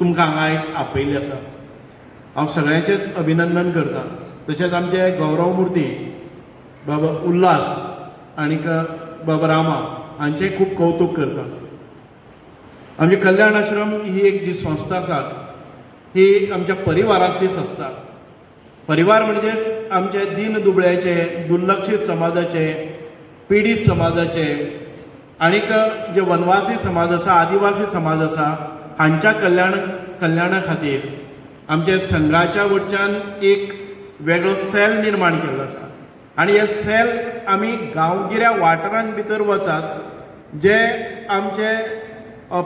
तुमकां हांगा आयज आपयल्ली आसा हांव सगळ्यांचेच अभिनंदन करतां. तशेंच आमचे गौरव मुर्ती बाबा उल्हास आनीक बाबा रामा हांचें खूब कौतुक करता. आमचे कल्याण आश्रम ही एक जी संस्था आसा ही आमच्या परिवाराची संस्था. परिवार म्हणजेच आमचे दीन दुबळ्याचे दुर्लक्षीत समाजाचे पिडीत समाजाचे आनीक जे वनवासी समाज आसा आदिवासी समाज आसा हांच्या कल्याण कल्याणा खातीर आमच्या संघाच्या वटच्यान एक वेगळो सेल निर्माण केल्लो आसा. आनी हे सेल आमी गांवगिऱ्या वाठारांत भितर वतात जे आमचे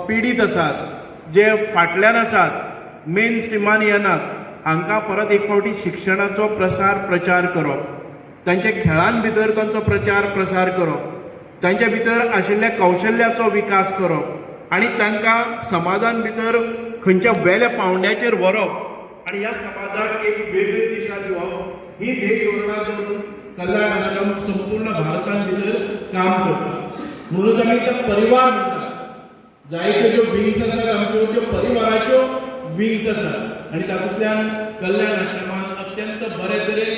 पिडीत आसात जे फाटल्यान आसात मेन स्ट्रिमान येनात हांकां परत एक फावटी शिक्षणाचो प्रसार प्रचार करप तांचे खेळां भितर तांचो प्रचार प्रसार करप तांच्या भितर आशिल्ल्या कौशल्याचो विकास करप आनी तांकां समाजान भितर खंयच्या वेल्या पावंड्याचेर व्हरप आनी ह्या समाजाक एक वेगळी दिशा दिवप ही ध्येय योजना करून कल्याण आश्रम संपूर्ण भारतान भितर काम करता. म्हणूनच आमी तो परिवार म्हणटा. जायत्यो ज्यो विंग्स आसात आमच्यो त्यो परिवाराच्यो विंग्स आसात. आनी तातूंतल्यान कल्याण आश्रमान अत्यंत बरे तरेन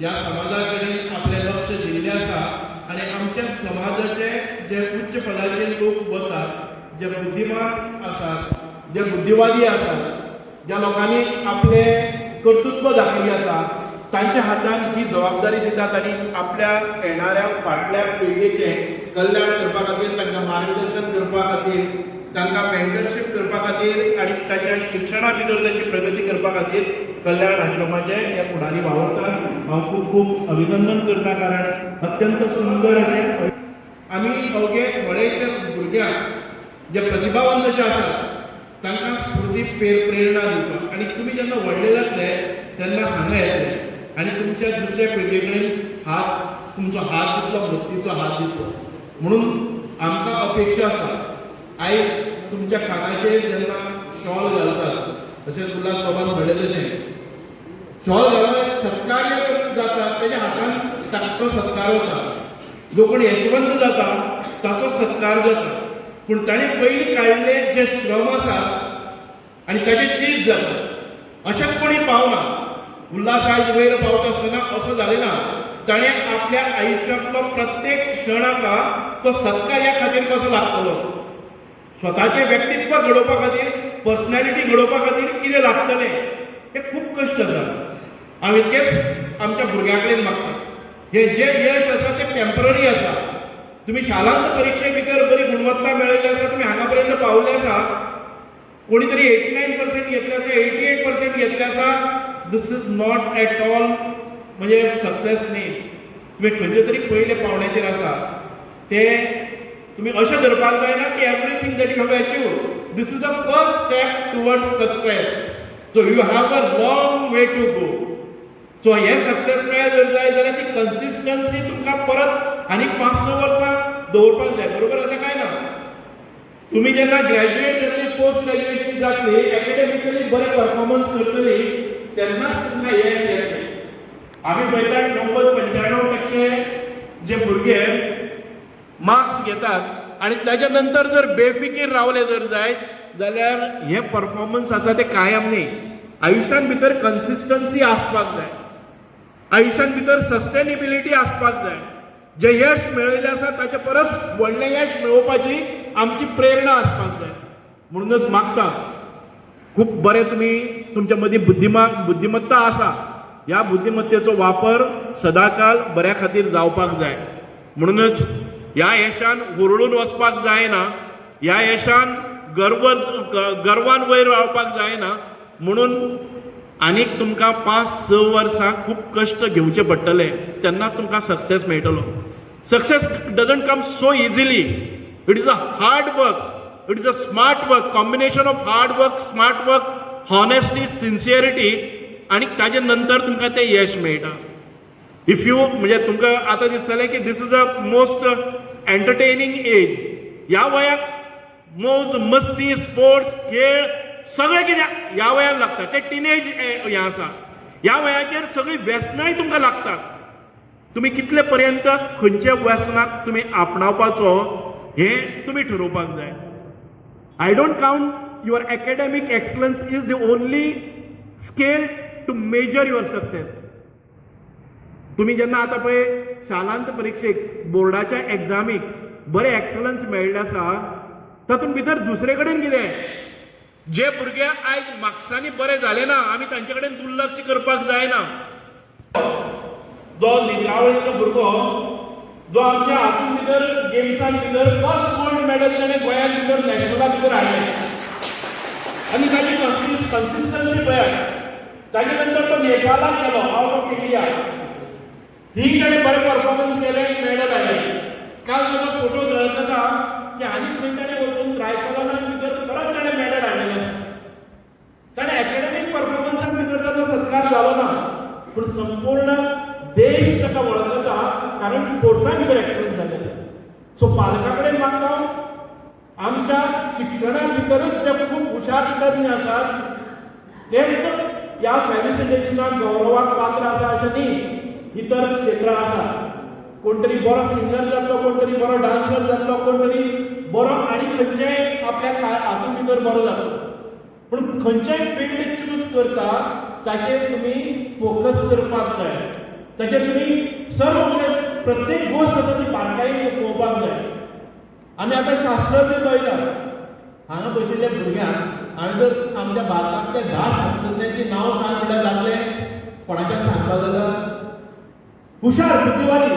ह्या समाजा कडेन आपलें लक्ष दिल्लें आसा. आनी आमच्या समाजाचे जे उच्च पदाचे लोक वतात जे बुद्धिमान आसात जे बुद्धिवादी आसात ज्या लोकांनी आपले कर्तृत्व दाखयल्लें आसा तांच्या हातान ही जबाबदारी दितात आनी आपल्या येणाऱ्या फाटल्या पिळगेचें कल्याण करपा खातीर तांकां मार्गदर्शन करपा खातीर तांकां मेंटरशीप करपा खातीर आनी तांच्या शिक्षणा भितर तांची प्रगती करपा खातीर कल्याण आश्रमाचे हे फुडारी वावरतात. हांव खूब खूब अभिनंदन करता कारण अत्यंत सुंदर अशें आमी अवघे थोडेशे भुरग्यांक जे प्रतिभावंत अशे आसात तांकां स्मृती प्रेरणा दिवपाक आनी तुमी जेन्ना व्हडले जातले तेन्ना हांगा येतले आनी तुमच्या दुसऱ्या पिळगे कडेन हात तुमचो हात दितलो मदतीचो हात दितलो म्हणून आमकां अपेक्षा आसा आयज तुमच्या खानाचेर जेन्ना शॉल घालतात तशेंच तुला बाबान म्हणलें तशें शॉल घालून सत्कार्य जाता तेज्या हातान ताचो सत्कार वता जो कोण यशवंत जाता ताचो सत्कार जाता. पूण ताणें पयलीं काडिल्ले जे श्रम आसा आनी ताचें चीज जाता अशेंच कोणी पावना उल्हासाज वयर पावता आसतना असो जालें ना ताणें आपल्या आयुश्यांतलो प्रत्येक क्षण आसा तो सत्कार्या खातीर कसो लागतलो स्वताचें व्यक्तित्व घडोवपा खातीर पर्सनॅलिटी घडोवपा खातीर कितें लागतलें हें खूब कश्ट आसा आमी तेंच आमच्या भुरग्यां कडेन मागता हे जे यश आसा तें टेंपररी आसा तुमी शालांत परिक्षे भितर बरी गुणवत्ता मेळयली आसा तुमी हांगा पर्यंत पावले आसा कोणी म्हणजे तरी एटी नायन पर्सेंट घेतले आसा एटी एट पर्सेंट घेतले आसा this is not at all म्हणजे सक्सेस न्ही. तुमी खंयचे तरी पयले पावण्याचेर आसा ते तुम्ही अशें धरपाक जायना की everything that you have achieve this is a first step towards success so you have a long way to go so हे सक्सेस मेळ्ळे जर जाय जाल्यार ती कन्सिस्टन्सी तुमकां परत आणि पांच स वर्सां दवरपाक जाय बरोबर अशें काय ना? तुम्ही जेन्ना ग्रॅज्युएट जातली पोस्ट ग्रॅज्युएशन जातली एकेडमिकली बरे परफॉर्मन्स करतली तेन्नाच तुमकां यश येतलें आमी पळयतात णव्वद पंच्याण्णव टक्के जे भुरगे मार्क्स घेतात आणि त्याच्यानंतर जर बेफिकीर रावले जर जायत जाल्यार हे परफॉर्मन्स आसा ते कायम न्ही. आयुश्यान भितर कन्सिस्टन्सी आसपाक जाय. आयुश्यान भितर सस्टेनेबिलिटी आसपाक जाय. जे यश मेळयलें आसा ताचे परस व्हडलें यश मेळोवपाची आमची प्रेरणा आसपाक जाय म्हणूनच मागता खूब बरें तुमी तुमच्या मदीं बुद्धिमा बुद्धिमत्ता आसा ह्या बुद्धिमत्तेचो वापर सदांकाल बऱ्या खातीर जावपाक जाय. म्हणूनच ह्या यशान हुरळून वचपाक जायना. ह्या यशान गर्व गर्वान वयर रावपाक जायना. म्हणून आनीक तुमकां पांच स वर्सां खूब कश्ट घेवचे पडटले तेन्ना तुमकां सक्सेस मेळटलो. Success doesn't come so easily it is a hard work it is a smart work combination of hard work smart work honesty sincerity आनी ताजे नंतर तुमकां तें यश मेळटा इफ यू म्हणजे तुमकां आतां दिसतलें की this is a most entertaining age ह्या वयाक मौज मस्ती स्पोर्ट्स खेळ सगळें कितें ह्या वयार लागता तें टिनेज हें आसा ह्या वयाचेर सगळीं व्यसनाय तुमकां लागतात. तुमी कितले पर्यंत खंयच्या व्यसनाक तुमी आपणावपाचो हें तुमी ठरोवपाक जाय. I don't count your academic excellence is the only scale to measure your success तुम्ही जेन्ना आतां पळय शालांत परीक्षेक बोर्डाच्या एग्जामीक बरें एक्सलन्स मेळ्ळें आसा तातूंत भितर दुसरे कडेन कितें जे भुरगे आयज मार्क्सांनी बरे झाले ना आमी तांचे कडेन दुर्लक्ष करपाक जायना. जो निद्रावळीचो भुरगो जो आमच्या हातूंत भितर गेम्सां भितर फर्स्ट गोल्ड मेडल ताणें गोंयांत भितर नॅशनला भितर हाडलें. आनी ताची कन्सिस्टन्सी पळयात ताचे नंतर तो नेपाळाक गेलो आउट ऑफ इंडिया थंय ताणें बरें परफॉर्मन्स केलें मेडल हाडलें. काल ताजो फोटो झळकता की आनी खंय ताणें वचून ट्राय केलो ना ताणें मेडल हाडलेलें आसा ताणें अकॅडमिक परफॉर्मन्सान भितर ताजो सत्कार जालो ना. पूण संपूर्ण देश ताका वळखता कारण स्पोर्ट्सां भितर एक्सलन्स जाले आसा सो पालकां कडेन मागता आमच्या शिक्षणा भितरच जे खूब हुशार तज्ञ आसात तेंच ह्या फॅलिसिटेशनाक गौरवाक पात्र आसा अशें न्ही इतर क्षेत्रां आसा कोण तरी बरो सिंगर जातलो कोण तरी बरो डान्सर जातलो कोण तरी बरो आनी खंयचेय आपल्या हातूंत भितर बरो जातलो पूण खंयचेय फिल्ड चूज करता ताचेर तुमी फोकस करपाक जाय. ताचेर तुमी सर्व म्हणजे प्रत्येक गोश्ट आसा ती बारकायेन पळोवपाक जाय. आमी आतां शास्त्रज्ञ पळयल्या हांगा बशिल्ल्या भुरग्यांक हांवें जर आमच्या भारतांतल्या धा शास्त्रज्ञांची नांव सांग म्हळ्यार जातलें कोणाच्यान सांगपाक जाता? हुशार बुद्धिवादी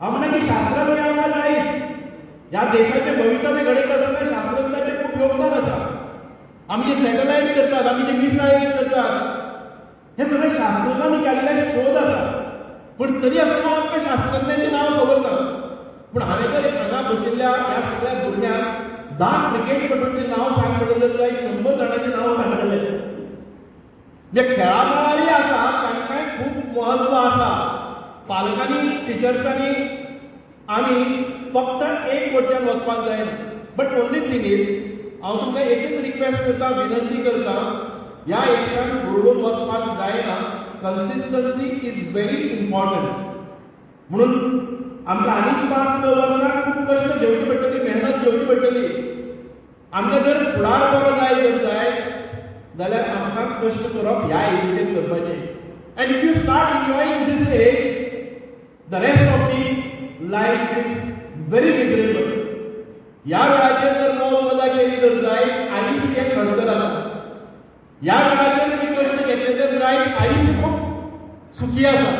हांव म्हणटा की शास्त्रज्ञ आमकां जाय ह्या देशाचें भवितव्य घडयत आसतना शास्त्रज्ञाचें खूब योगदान आसा. आम्ही जे सॅटलायट करतात आमी जे मिसायल्स करतात हे सगळे शास्त्रज्ञांनी केलेले शोध आसा पूण तरी आसतना आमकां शास्त्रज्ञांचे नांव खबर म्हणजे ना पूण हांवें जर हांगा बशिल्ल्या ह्या सगळ्या भुरग्यांक धा क्रिकेटपटूंचें नांव सांग जर जाल्यार जाय शंबर जाणांचें नांव सांगलेलें जे खेळा मळारी आसा तांकांय खूब म्हत्व आसा पालकांनी टिचर्सांनी आमी फक्त एक वटच्यान वचपाक जायना बट ओन्ली थिंग इज हांव तुमकां एकच रिक्वेस्ट करता विनंती करता ह्या यशान बुडून वचपाक जायना. कन्सिस्टन्सी इज व्हेरी इम्पॉर्टंट म्हणून आमकां आनीक पांच स वर्सां खूब कश्ट घेवची पडटली मेहनत घेवची पडटली आमकां जर फुडार बरो जाय जर जाय जाल्यार आमकां कश्ट करप ह्या एजीचेर करपाचें and if you start enjoying this age the rest of the life is very miserable ह्या ह्या वेळाचेर तुमी कष्ट घेतले जर जाय आयुश्य खूब सुखी आसा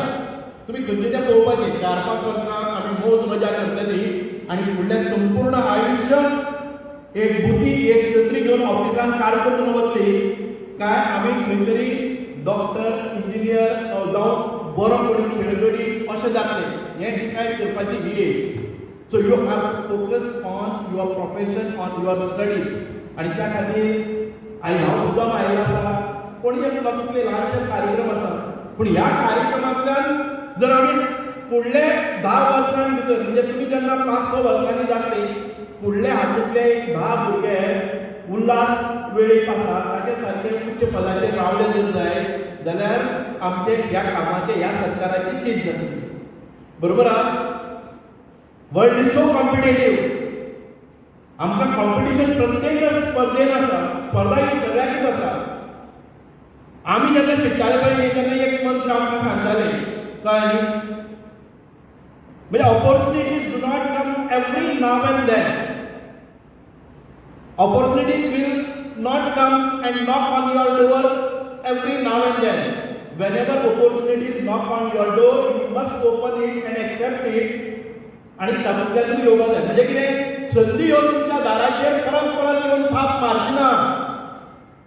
तुमी खंयचे तें पळोवपाचे चार पांच वर्सां आमी मोज मजा करतली आनी फुडलें संपूर्ण आयुश्य एक बुद्धी एक छत्री घेवन ऑफिसान कार्य करून वतली काय आमी खंय तरी डॉक्टर इंजिनियर जावं बरो कोणी खेळगडी अशें जातलें हें डिसायड करपाची ही so you have focus on your profession on your study आनी त्या खातीर आणि हांव मुद्दा आयिल्लो आसा कोणी म्हणजे एक तातूंतले ल्हानशे कार्यक्रम आसा पूण ह्या कार्यक्रमांतल्यान जर आमी फुडले धा वर्सां भितर म्हणजे तुमी जेन्ना पांच स वर्सांनी जातली फुडले हातूंतले एक धा भुरगे उल्हास वेळीक आसा ताचे सारके उच्च पदाचेर रावले जर जाय जाल्यार आमचे ह्या कामाचे ह्या सरकाराची चीज जातली बरोबर आहा वर्ल्ड इज सो कॉम्पिटेटिव्ह आमकां कॉम्पिटिशन प्रत्येक स्पर्धेन आसा स्पर्धा ही सगळ्यांनीच असा आम्ही ज्यांना शिकताले पाहिजे त्यांना एक मंत्र आमकां सांगताले कळ्ळें न्ही म्हणजे opportunities do not come every now and then opportunity will not come and knock on your door every now and then. Whenever opportunities knock on your door, you must open it and accept it. आणि त्यातल्या तुम्ही योगा म्हणजे किती संधी येऊन तुमच्या दाराचे परत परत येऊन थाप मारची ना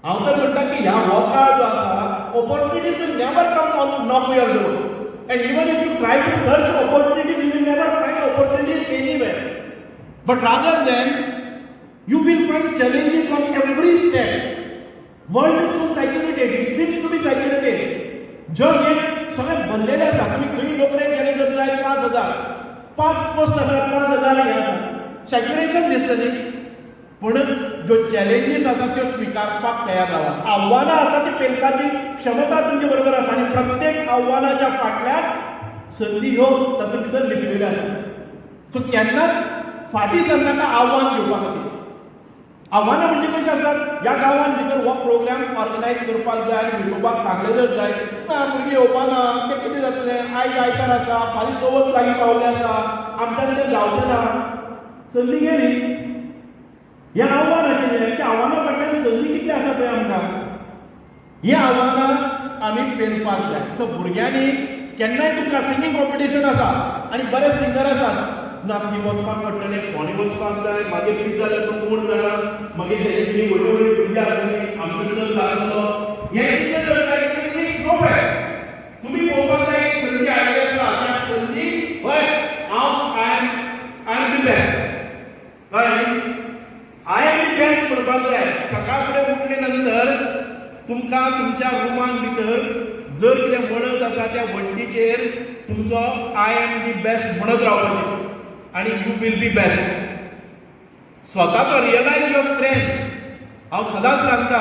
हांव तर म्हणटा की ह्या हो जो आसा opportunities will never come on knock your door and even if you try to search opportunities you will never find opportunities anywhere but rather than you will find challenges on every step world is so circulated it seems to be circulated जग हे सगळें भरलेलें आसा आमी खंय नोकरेक गेले जर जाय पांच हजार पांच पोस्ट आसात पांच हजार हे आसा सॅक्युलेशन दिसता न्ही पूण ज्यो चॅलेंजीस आसा त्यो स्विकारपाक तयार रावा आव्हानां आसा ती पेलपाची क्षमता तुमचे बरोबर आसा आनी प्रत्येक आव्हानाच्या फाटल्यान संदी ह्यो तातूंत भितर लिपिल्ल्यो आसा सो केन्नाच फाटीं सरनाका आव्हान घेवपा खातीर आव्हानां म्हणजे कशी आसात ह्या गांवांत भितर हो प्रोग्राम ऑर्गनायज करपाक जाय आनी विठोबाक सांगलेलो जाय ना भुरगीं येवपाना तें कितें जातलें? आयज आयतार आसा फाल्यां चवथ लागीं पावलें आसा आमच्यान तें जावचें ना संदी गेली. हें आव्हान आशिल्लें त्या आव्हाना फाटल्यान संधी कितली आसा पळय आमकां ही आव्हानां आमी पेलपाक जाय सो भुरग्यांनी केन्नाय तुमकां सिंगींग कॉम्पिटिशन आसा आनी बरे सिंगर आसात ना थंय वचपाक पडटलें फोंडे वचपाक जाय मागीर कितें जालें तो कोण जाणा मागीर तेजे कितें व्हडली व्हडली भुरगीं आसतलीं आमचो सुद्दां जातलो हें कितें करता इट्स आहे तुम्ही पळोवपाक जाय एक संधी आयली आसा त्या संधी हय हांव I am I am the best कळ्ळें आय एम बेस्ट म्हणपाक जाय सकाळ फुडें उठले नंतर तुमकां तुमच्या रुमान भितर जर कितें म्हणत आसा त्या वण्टीचेर तुमचो आय एम दी बेस्ट म्हणत रावपाचें. आनी यू वील बी बेस्ट स्वताचो रियलायज युअर स्ट्रेंथ हांव सदांच सांगता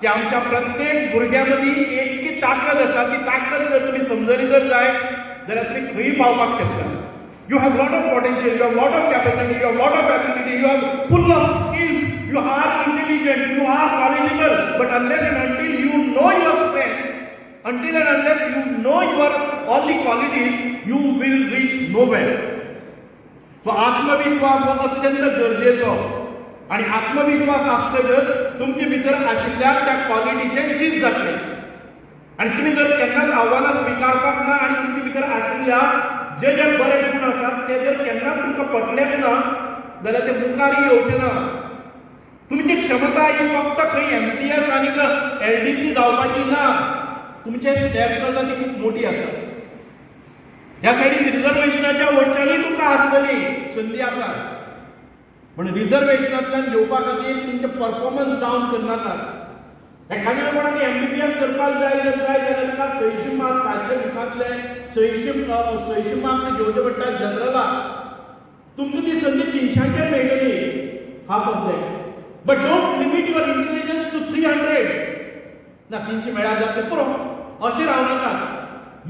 की आमच्या प्रत्येक भुरग्यां मदीं एक जी ताकद आसा. ती ताकद जर तुमी समजली जर जाय जाल्यार तुमी खंयी पावपाक शकता. you have lot of potential you have lot of capacity you have lot of ability you have full of skills you are intelligent you are qualitable but unless and until you know your strength until and unless you know your all the qualities you will reach nowhere तो आत्मविश्वास हो अत्यंत गरजेचो आणि आत्मविश्वास आसतकच तुमचे भितर आशिल्ल्या त्या क्वालिटीचे चीज जातले आणि तुम्ही जर केन्नाच आव्हानां स्विकारपाक ना आणि तुमचे भितर आशिल्ल्या जे जे बरे गुण आसात ते जर केन्ना तुमकां पटलेच ना जाल्यार ते मुखार येवचे ना तुमची क्षमता ही फक्त खंय एम टी एस आनी एल डी सी जावपाची ना तुमचे स्टेप्स आसा ती खूब मोठी आसा ह्या सायडीन रिजर्वेशनाच्या वयच्यानूय तुमकां आसतली संदी आसा पण रिजर्वेशनांतल्यान घेवपा खातीर तुमचे परफॉर्मन्स डावन करनाकात एखाद्या कोणाक एम बी एस करपाक जाय जर जाय जाल्यार ताका सयशीं मार्क्स सातशे दिसांतले. सयशीं अ, सयशीं मार्क्स घेवचे पडटा जनरलाक तुमकां ती संदी तिनशांचेर मेळटली half of that but don't limit your intelligence to three hundred ना तिनशे मेळ्यार जाता पुरो. अशें रावनाका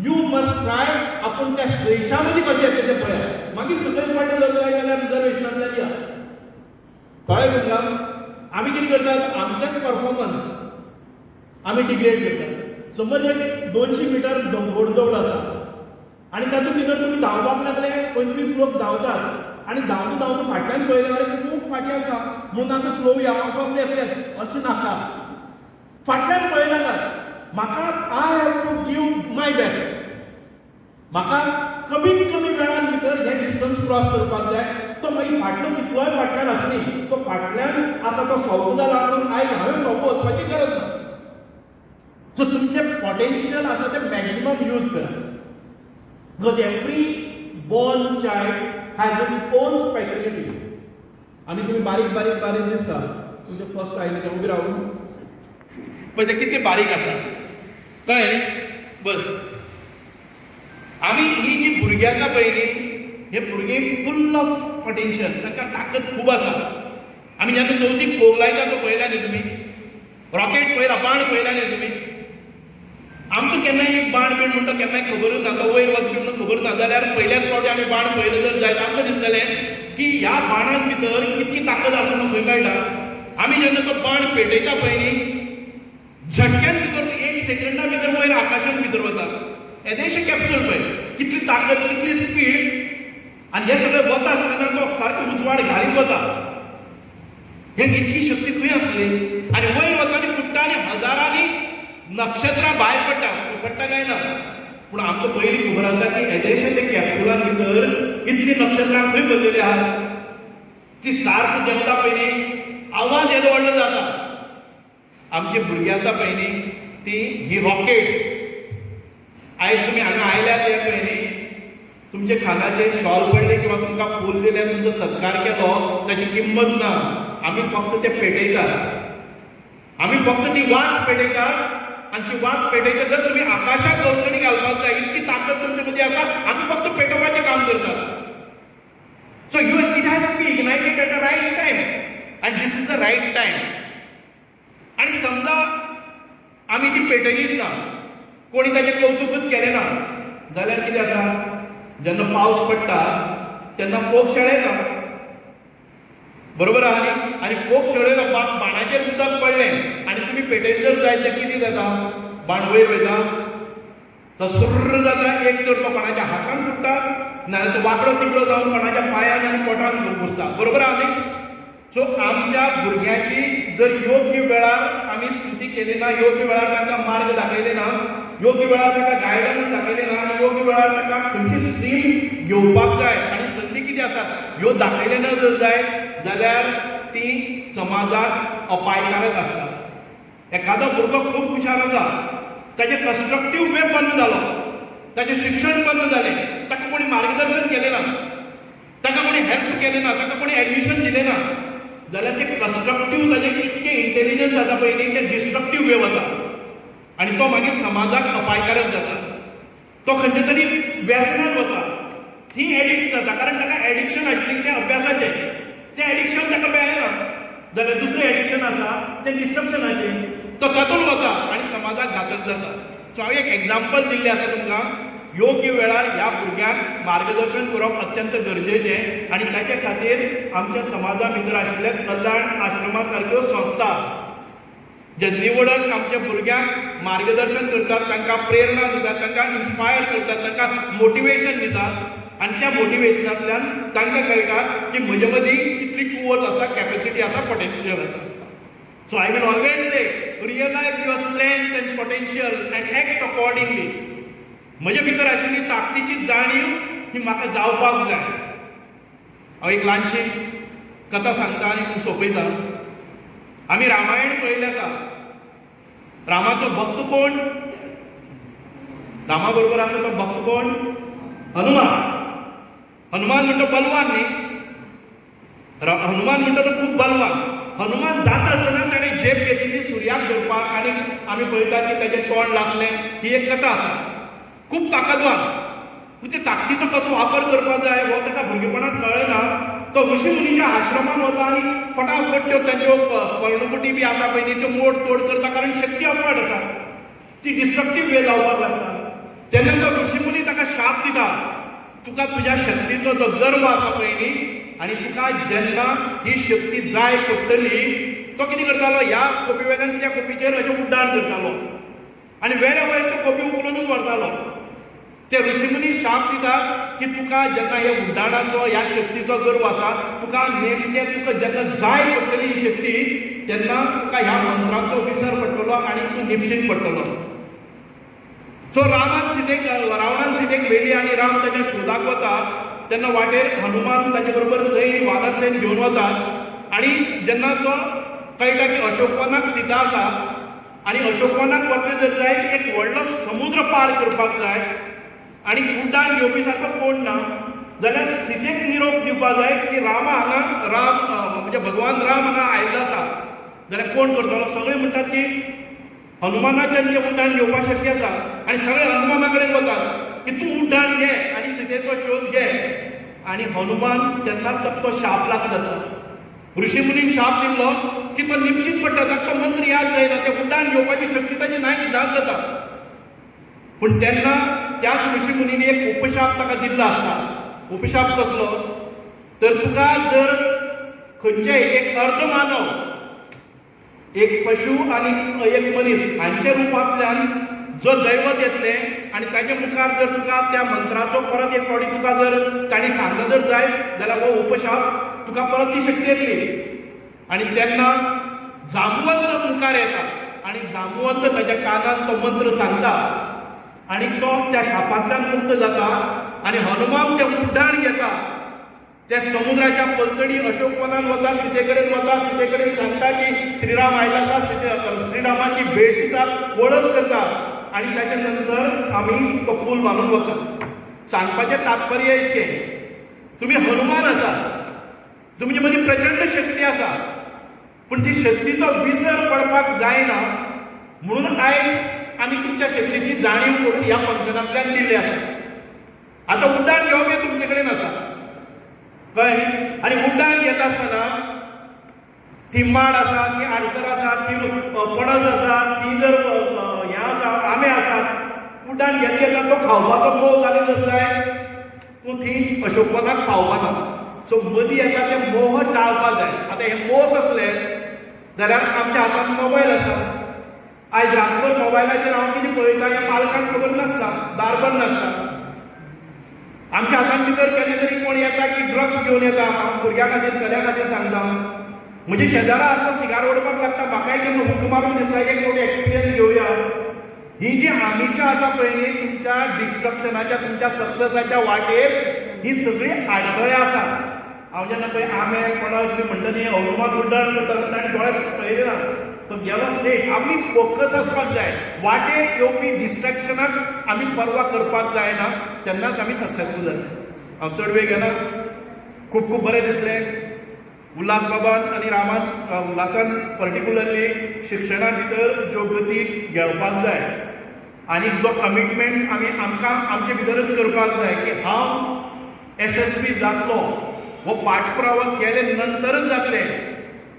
यू मस्ट ट्राय आपूण त्या श्रेशा मदीं कशें येता तें पळया. मागीर सकयल पडलें जर जाय जाल्यार रिजर्वेशनांतल्यान या कळ्ळें तुमकां आमी कितें करतात? आमचेच परफॉर्मन्स आमी डिग्रेड करतात समज एक दोनशी मिटर घोडदौड आसा आनी तातूंत भितर तुमी धांवपाक लागले पंचवीस लोक धांवतात. आनी धांवता धांवता फाटल्यान पळयलें जाल्यार खूब फाटीं आसा म्हणून आतां स्लो या फर्स्ट येतले अशें नाका. फाटल्यान पळयनाकात म्हाका I have to give my best म्हाका कमीत कमी वेळान भितर हे डिस्टन्स क्रॉस करपाक जाय. तो मागीर फाटलो कितलोय फाटल्यान आसली तो फाटल्यान आसा तो सोंपू जाला म्हणून आयज हांवें सोंपो वचपाची गरज ना सो तुमचें पोटेन्शियल आसा तें मॅक्झिमम यूज करा. Because every born child has its own speciality आनी तुमी बारीक बारीक बारीक दिसता. तुमचे फर्स्ट आयले ते उबी रावून पळय ते कितले बारीक आसा कळ्ळें न्ही? बस. आमी ही जी भुरगीं आसा पळय न्ही हे भुरगीं फुल ऑफ पोटेन्शियल तांकां ताकद खूब आसा आमी जेन्ना चवथीक फोग लायता तो पळयला न्ही तुमी रॉकेट पळयला बाण पळयला न्ही तुमी आमकां केन्नाय एक बाण बीण म्हणटा केन्नाय खबरूच ना तो वयर वचपी म्हणून खबर ना जाल्यार पयल्याच फावटी आमी बाण पळयलो जर जायत आमकां दिसतलें की ह्या बाणान भितर कितकी ताकद आसा म्हणून खंय कळटा आमी जेन्ना तो बाण पेटयता पळय न्ही झटक्यान भितर एक सेकंडा भितर वयर आकाशान भितर वता येदेशें कॅप्चर पळय कितली ताकद कितली स्पीड आनी हे सगळें वता आसतना तो सारको उजवाड घालीत वता हे इतकी शक्ती खंय आसली आनी वयर वता आनी फुट्टा आनी हजारांनी नक्षत्रां भायर पडटा पडटा काय ना पूण आमचो पयलीं खबर आसा की येदेशें कॅप्सुला भितर इतली नक्षत्रां खंय भरलेली आहात. ती स्टार्स जेवता पळय न्ही आवाज येदो व्हडलो जाता. आमची भुरगीं आसा पळय न्ही ती ही रॉकेट्स आयज तुमी हांगा आयल्यात हे पळय न्ही तुमचे खानाचे शॉल पडले किंवा तुमकां फूल दिलें तुमचो सत्कार केलो ताची किंमत ना. आमी फक्त ते पेटयतात. आमी फक्त ती वाट पेटयतात. आनी ती वाट पेटयता जर तुमी आकाशात गवसणी घालपाक जाय इतकी ताकद तुमचे मदीं आसा आमी फक्त पेटोवपाचें काम करतात so you it has to be ignited at a right time and this is the right time आणि समजा आमी ती पेटयलीच ना कोणी ताचें कौतुकच केलें ना जाल्यार कितें आसा जेन्ना पावस पडटा तेन्ना फोग शेळेता बरोबर आहा? न्ही आनी फोक सगळे लोकांक बाणाचेर उदक पडलें. आनी तुमी पेटेन जर जायत जाल्यार कितें जाता? बाण वयर वयता तो सुर्र जाता एक तर तो कोणाच्या हातान सुट्टा नाजाल्यार तो वांकडो तिकडो जावन कोणाच्या पांयान आनी पोटान घुसता बरोबर आहा? न्ही सो आमच्या भुरग्याची जर योग्य वेळार आमी स्तुती केली ना योग्य वेळार तांकां मार्ग दाखयले ना योग्य वेळार ताका गायडन्स दाखयले ना आनी योग्य वेळार ताका खंयची स्ट्रीम घेवपाक जाय. आसात ह्यो दाखयले ना जर जायत जाल्यार ती समाजाक अपायकारक आसता एखादो भुरगो खूब हुशार आसा ताचें कन्स्ट्रक्टीव वे बंद जालो ताचें शिक्षण बंद जालें ताका कोणी मार्गदर्शन केलें ना ताका कोणी हेल्प केलें ना ताका कोणी एडमिशन दिलें ना जाल्यार तें कन्स्ट्रक्टीव ताचें इतकें इंटेलिजन्स आसा पळय न्ही तें डिस्ट्रक्टीव वे वता आनी तो मागीर समाजाक अपायकारक जाता तो खंयच्या तरी व्यसनात वता ती एडिक्ट करता कारण ताका एडिक्शन आशिल्लें तें अभ्यासाचें. तें एडिक्शन ताका मेळ्ळें ना. जाल्यार दुसरें एडिक्शन आसा तें डिस्ट्रक्शनाचें तो तातूंत वता आनी समाजाक घातक जाता सो हांवें एक एग्जाम्पल दिल्लें आसा तुमकां. योग्य वेळार ह्या भुरग्यांक मार्गदर्शन करप अत्यंत गरजेचें आनी ताचे खातीर आमच्या समाजा भितर आशिल्ले कल्याण आश्रमा सारक्यो संस्था जे निवडक आमच्या भुरग्यांक मार्गदर्शन करतात तांकां प्रेरणा दितात तांकां इन्स्पायर करतात तांकां मोटिवेशन दितात. आनी त्या मोटिवेशनांतल्यान तांकां कळटा की म्हजे मदीं कितली कुवत आसा कॅपेसिटी आसा पोटेन्शियल आसा so I will always say realise your strength and potential and act accordingly म्हजे भितर आशिल्ली ताकदीची जाणीव ही म्हाका जावपाक जाय. हांव एक ल्हानशी कथा सांगता आनी तूं सोंपयता. आमी रामायण पळयलें आसा. रामाचो भक्त कोण? रामा बरोबर आसा तो भक्त कोण? हनुमान. हनुमान म्हणतो बलवान न्ही. हनुमान म्हणतो खूप खूब बलवान. हनुमान जाता आसतना ताणें झेप घेतिल्ली सुर्याक धरपाक आनी आमी पळयता की त्याचे तोंड लागले ही एक कथा आसा खूब ताकदवान. पूण ते ताकदीचो कसो वापर करपाक जाय हो ताका भुरगेपणांत कळना. तो ऋषी मुनीच्या आश्रमान वता आनी फटाफट त्यो तांच्यो प- पर्णकुटी बी आसा पळय न्ही त्यो मोड तोड करता कारण शक्ती अफाट आसा ती डिस्ट्रक्टीव वे लावपाक लागता तेन्ना तो ऋषी मुनी ताका शाप दिता तुका तुज्या शक्तीचो जो गर्व आसा पळय न्ही आनी तुका जेन्ना ही शक्ती जाय पडटली तो कितें करतालो? ह्या कोपी वेल्यान त्या कोपीचेर अशें उड्डाण करतालो. आनी वेळे वयर तो कोपी उखलूनच व्हरतालो ते ऋषिमुनी शाप दितात की तुका जेन्ना हे उड्डाणाचो ह्या शक्तीचो गर्व आसा तुका नेमकें तुका जेन्ना जाय पडटली ही शक्ती तेन्ना तुका ह्या मंत्राचो विसर पडटलो आनी तूं निमशीत पडटलो तो रामान सीतेक रावणान सीतेक वेली आनी राम ताच्या शोधाक वता तेन्ना वाटेर हनुमान ताचे बरोबर सैन वानर सैन घेवन वतात आनी जेन्ना तो कळटा की अशोकवनाक सीता आसा आनी अशोकवनाक वतले जर जाय एक व्हडलो समुद्र पार करपाक जाय. आनी उड्डाण घेवपी सारको कोण ना? जाल्यार सीतेक निरोप दिवपाक जाय की रामा हांगा राम म्हणजे भगवान राम हांगा आयिल्लो आसा. जाल्यार कोण करतलो? सगळे म्हणटात की हनुमानाच्यान जें उड्डाण घेवपाक शक्य आसा आनी सगळे हनुमाना कडेन वतात की तूं उड्डाण घे आनी सीतेचो शोध घे. आनी हनुमान तेन्नाच ताका तो शाप लाग जाता ऋषी मुनीन शाप दिल्लो की तो निश्चित पडटा ताका तो मंत्र याद जायना ते उड्डाण घेवपाची शक्ती ताची नायक नाच जाता पूण तेन्ना त्याच ऋषी मुनीन एक उपशाप ताका दिल्लो आसता उपशाप कसलो? तर तुका जर खंयचेय एक अर्ध मानव एक पशु आनी एक मनीस हांच्या रुपांतल्यान जो दैवत येतले आनी ताच्या मुखार जर तुका त्या मंत्राचो परत एक फावटी तुका जर ताणी सांगलो जर जाय जाल्यार हो उपशाप तुका परत ती शक्ती येतली. आनी तेन्ना जांबुवंत मुखार येता आनी जांबुवंत ताच्या कानान तो मंत्र सांगता आनी तो त्या शापांतल्यान मुक्त जाता आनी हनुमान त्या उड्डाण घेता. त्या समुद्राच्या पलतडी अशोकवनान वता सीते कडेन वता सीते कडेन सांगता की श्रीराम आयला आसा श्रीरामाची भेट दिता वळख करता. आनी त्याच्या नंतर आमी तो पूल बांधून वता सांगपाचें तात्पर्य इतकें. तुमी हनुमान आसा तुमचे म्हणजे मदीं प्रचंड शक्ती आसा पूण ती शक्तीचो विसर पडपाक जायना म्हणून आयज आमी तुमच्या शक्तीची जाणीव करून ह्या फंक्शनांतल्यान दिल्ली आसा आतां उड्डाण घेवप हें तुमचे कडेन आसा कळ्ळें आनी उड्डाण घेता आसतना ती माड आसा ती आडसर आसा ती पणस आसा ती जर हें आसा आंबे आसात उड्डाण घेत घेता तो खावपाचो मोग जाले जर जाय पूण ती अशोकवनाक पावपाना सो मदीं येता ते मोह टाळपाक जाय आतां हे मोग आसले जाल्यार आमच्या हातांत मोबायल आसा आयज रातभर मोबायलाचेर हांव कितें पळयतां हें पालकांक खबर नासता दारबंद नासता. आमच्या हातान भितर केन्ना तरी कोण येता की ड्रग्स घेवन येता. हांव भुरग्या खातीर चल्या खातीर सांगता. म्हजी शेजारा आसता सिगार ओडपाक लागता म्हाकाय जेन्ना हुक मारून दिसता एक फावटी एक्सपिरियन्स घेवया ही जी आमिशां आसा पळय न्ही तुमच्या डिस्ट्रक्शनाच्या तुमच्या सक्सेसाच्या वाटेर ही सगळी आडखळ्या आसा हांव जेन्ना पळय आंबे पणस बी म्हणटा न्ही हनुमान उड्डाण करता ताणें दोळे पळयले ना तो गेलो स्टेट आमी फोकस आसपाक जाय वाटे येवपी डिस्ट्रॅक्शनाक आमी पर्वा करपाक जायना तेन्नाच आमी सक्सेसफूल जातले हांव चड वेळ घेना खूब खूब बरें दिसलें. उल्हास बाबान आनी रामान उल्हासान पर्टिक्युलरली शिक्षणा भितर ज्यो गती घेवपाक जाय. आनी जो कमिटमेंट आमी आमकां आमचे भितरच करपाक जाय की हांव एस एस पी जातलो हो पाठपुरावा केले नंतरच जातले.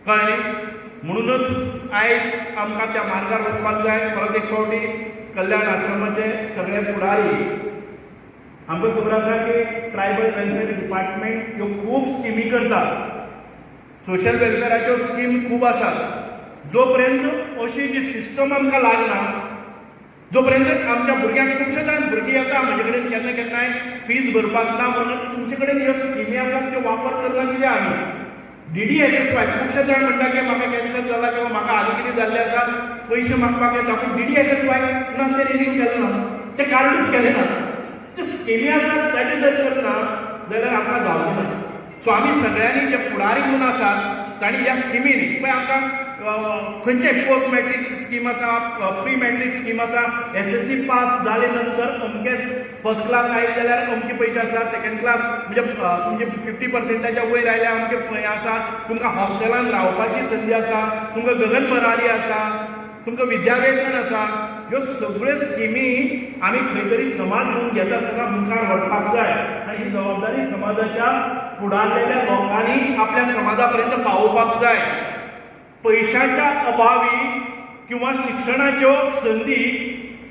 कळ्ळें म्हणूनच आयज आमकां त्या मार्गार वचपाक जाय. परत एक फावटी कल्याण आश्रमाचे सगळे फुडारी. आमकां खबर आसा की ट्रायबल वेलफेअर डिपार्टमेंट ह्यो खूब स्किमी करता सोशल वेलफेराच्यो स्कीम खूब आसात. जो पर्यंत अशी जी सिस्टम आमकां लागना जो पर्यंत आमच्या भुरग्यांक खुबशे जाण भुरगीं येता म्हजे कडेन केन्ना केन्नाय फीज भरपाक ना म्हणून तुमचे कडेन ह्यो स्किमी आसात त्यो वापर करना कितें आमी डी डी एस एस खुबशे जाण म्हणटा की म्हाका कॅन्सर जाला किंवा म्हाका आनी कितें जाल्लें आसा पयशे मागपाक येता पूण D D S S Y ना ते रिन्यू केलें ना तें कारणूच केलें ना. ते स्किमी आसात ताजे जर करना जाल्यार आमकां जावचें ना सो आमी सगळ्यांनी जे फुडारी म्हणून आसात तांणी ह्या स्किमीन पळय आमकां खंयचे पोस्ट मॅट्रीक स्कीम आसा प्री मॅट्रीक स्कीम आसा एस एस सी पास जाले नंतर अमकेच फर्स्ट क्लास आयले जाल्यार अमके पयशे आसा सेकंड क्लास म्हणजे तुमचे फिफ्टी पर्सेंटाच्या वयर आयल्या अमके हें आसा तुमकां हॉस्टेलान रावपाची संदी आसा तुमकां गगन भरारी आसा तुमकां विद्यावेतन आसा ह्यो सगळ्यो स्किमी आमी खंय तरी समाज म्हणून घेता आसतना मुखार व्हरपाक जाय. आनी ही जबाबदारी समाजाच्या फुडारलेल्या लोकांनी आपल्या समाजा पर्यंत पावोवपाक जाय. पयशांच्या अभावी किंवा शिक्षणाच्यो संदी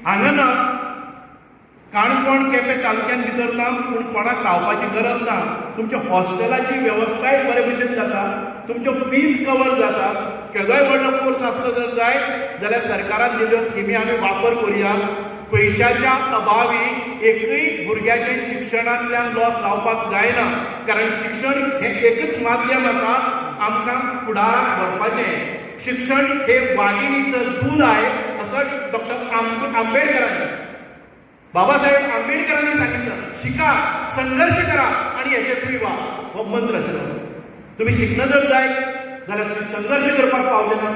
हांगा काणकोण केपें तालुक्यान भितर ना पूण कोणाक रावपाची गरज ना. तुमच्या हॉस्टेलाची वेवस्थाय बरे भशेन जाता. तुमच्यो फीज कवर जाता. केदोय व्हडलो कोर्स आसलो जर जाय. जाल्यार सरकारान दिल्ल्यो स्किमी आमी वापर करुया. पयशाच्या अभावी एकूय भुरग्याचे शिक्षणांतल्यान लॉस जावपाक जायना. कारण शिक्षण हें एकच माध्यम आसा आमकां फुडाराक व्हरपाचें. शिक्षण हे वागिणीचं दूध आहे असं डॉक्टर आंब आंबेडकरांनी बाबासाहेब आंबेडकरांनी सांगितलं. शिका संघर्ष करा आणि यशस्वी व्हा. हो मंत्र तुम्ही शिकणं जर जाय जाल्यार तुम्ही संघर्ष करपाक पावचे ना.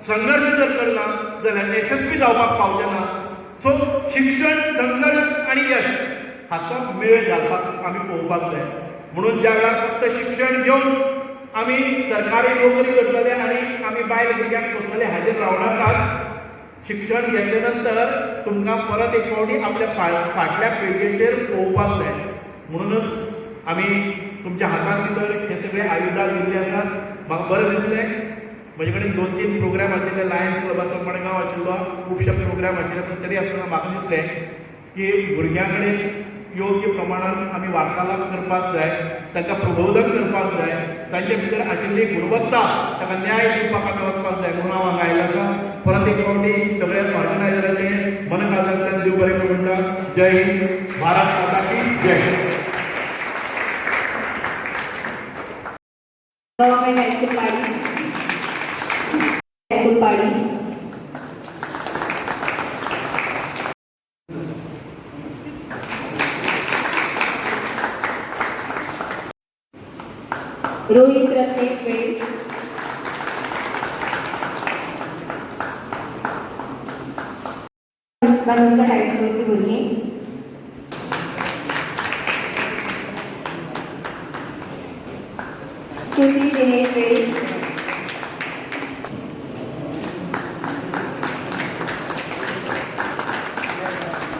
संघर्ष जर करना जाल्यार यशस्वी जावपाक पावचे ना. सो शिक्षण संघर्ष आणि यश हाचो मेळ घालपाक आमी पळोवपाक जाय. म्हणून ज्या वेळार फक्त शिक्षण घेवन आमी सरकारी नोकरी करतले आनी आमी बायल भुरग्यांक पोसतले हाजेर रावनाकात शिक्षण घेतले नंतर तुमकां परत एक फावटी आपल्या फा फाटल्या पिळगेचेर पळोवपाक जाय. म्हणूनच आमी तुमच्या हातान भितर हे सगळे आयुधां दिल्ली आसात. म्हाका बरें दिसलें म्हजे कडेन दोन तीन प्रोग्राम आशिल्ले लायन्स क्लबाचो मडगांव आशिल्लो खुबशे प्रोग्राम आशिल्ले पूण तरी आसतना म्हाका दिसलें की भुरग्यां कडेन योग्य प्रमाणात आमी वार्तालाप करपाक जाय तांकां प्रबोधन करपाक जाय तांचे भितर आशिल्ली गुणवत्ता ताका न्याय दिवपाक आमी वचपाक जाय म्हणून हांव हांगा आयला आसा. परत एक फावटी सगळ्या ऑर्गनायझराचे मनकाजांतल्यान देव बरें करूं म्हणटा जय हिंद भारत माता की जय. Government high school Ruiz